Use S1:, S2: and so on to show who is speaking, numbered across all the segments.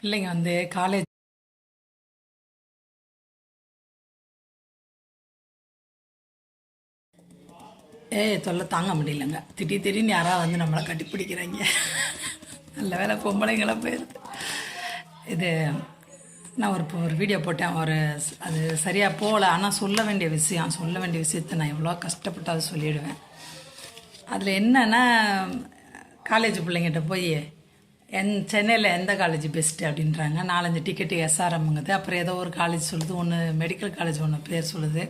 S1: பிள்ளைங்க வந்து காலேஜ் ஏய் தொல்லை தாங்க முடியலங்க. திடீர் திடீர்னு யாராவது வந்து நம்மளை கட்டிப்பிடிக்கிறாங்க. நல்ல வேலை பொம்பளைங்களாம் போயிருது இது நான் ஒரு இப்போ ஒரு வீடியோ போட்டேன். ஒரு அது சரியாக போகல. ஆனால் சொல்ல வேண்டிய விஷயம் சொல்ல வேண்டிய விஷயத்த நான் எவ்வளோ கஷ்டப்பட்டு அதை சொல்லிடுவேன். அதில் என்னன்னா காலேஜ் பிள்ளைங்கிட்ட போய் என் சென்னையில் எந்த காலேஜ் பெஸ்ட்டு அப்படின்றாங்க. நாலஞ்சு டிக்கெட்டு எஸ்ஆர்எம்ங்குது அப்புறம் ஏதோ ஒரு காலேஜ் சொல்லுது. ஒன்று மெடிக்கல் காலேஜ் ஒன்று பேர் சொல்லுது.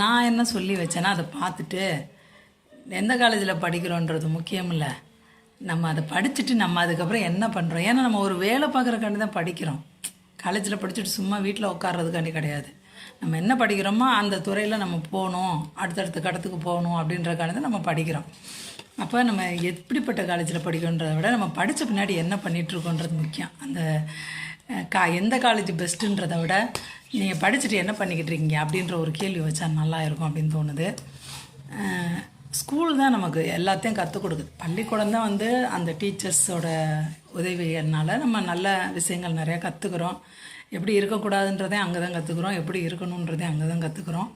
S1: நான் என்ன சொல்லி வச்சேன்னா அதை பார்த்துட்டு எந்த காலேஜில் படிக்கிறோன்றது முக்கியம் இல்லை. நம்ம அதை படிச்சுட்டு நம்ம அதுக்கப்புறம் என்ன பண்ணுறோம் ஏன்னா நம்ம ஒரு வேலை பார்க்குறக்காண்டி தான் படிக்கிறோம். காலேஜில் படிச்சுட்டு சும்மா வீட்டில் உட்கார்றதுக்காண்டி கிடையாது. நம்ம என்ன படிக்கிறோமோ அந்த துறையில் நம்ம போகணும் அடுத்தடுத்த கடத்துக்கு போகணும் அப்படின்ற காலத்தை நம்ம படிக்கிறோம். அப்போ நம்ம எப்படிப்பட்ட காலேஜில் படிக்கணுன்றதை விட நம்ம படித்த பின்னாடி என்ன பண்ணிகிட்ருக்கோன்றது முக்கியம். அந்த கா எந்த காலேஜ் பெஸ்ட்டுன்றதை விட நீங்கள் படிச்சுட்டு என்ன பண்ணிக்கிட்டு இருக்கீங்க அப்படின்ற ஒரு கேள்வி வச்சா நல்லா இருக்கும் அப்படின்னு தோணுது. ஸ்கூல் தான் நமக்கு எல்லாத்தையும் கற்றுக் கொடுக்குது. பள்ளிக்கூடம் தான் வந்து அந்த டீச்சர்ஸோட உதவிகள்னால நம்ம நல்ல விஷயங்கள் நிறையா கற்றுக்குறோம் எப்படி இருக்கக்கூடாதுன்றதே அங்கே தான் கற்றுக்குறோம் எப்படி இருக்கணுன்றதே அங்கே தான் கற்றுக்குறோம்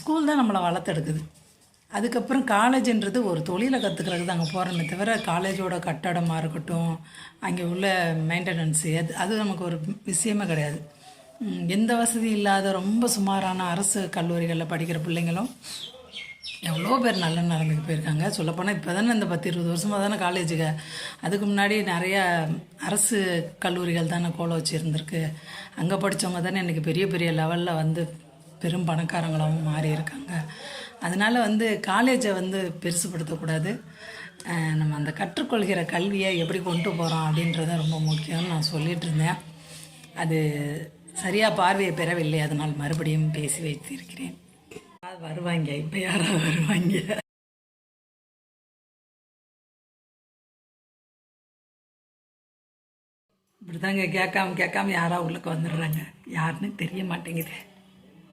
S1: ஸ்கூல் தான் நம்மளை வளர்த்தெடுக்குது. அதுக்கப்புறம் காலேஜுன்றது ஒரு தொழிலை கற்றுக்கிறதுக்கு தான் அங்கே போகிறோமே தவிர காலேஜோட கட்டடமாக இருக்கட்டும் அங்கே உள்ள மெயின்டெனன்ஸு அது அது நமக்கு ஒரு விஷயமே கிடையாது. எந்த வசதி இல்லாத ரொம்ப சுமாரான அரசு கல்லூரிகளில் படிக்கிற பிள்ளைங்களும் எவ்வளோ பேர் நல்ல நிலைமைக்கு போயிருக்காங்க. சொல்லப்போனால் இப்போ தானே இந்த பத்து இருபது வருஷமாக தானே காலேஜுங்க அதுக்கு முன்னாடி நிறைய அரசு கல்லூரிகள் தானே கோலம் வச்சுருந்துருக்கு. அங்கே படித்தவங்க தானே இன்றைக்கி பெரிய பெரிய லெவலில் வந்து பெரும் பணக்காரங்களாகவும் மாறி இருக்காங்க. அதனால் வந்து காலேஜை வந்து பெருசுப்படுத்தக்கூடாது நம்ம அந்த கற்றுக்கொள்கிற கல்வியை எப்படி கொண்டு போகிறோம் அப்படின்றத ரொம்ப முக்கியம்னு நான் சொல்லிட்டு இருந்தேன். அது சரியாக பார்வையை பெறவில்லை. அதனால் மறுபடியும் பேசி வைத்திருக்கிறேன். வருவாங்க? இப்போ யாராவது வருவாங்க? இப்படிதாங்க கேட்காம கேட்காம யாராவது உள்ளுக்கு வந்துடுறாங்க. யாருன்னு தெரிய மாட்டேங்குது.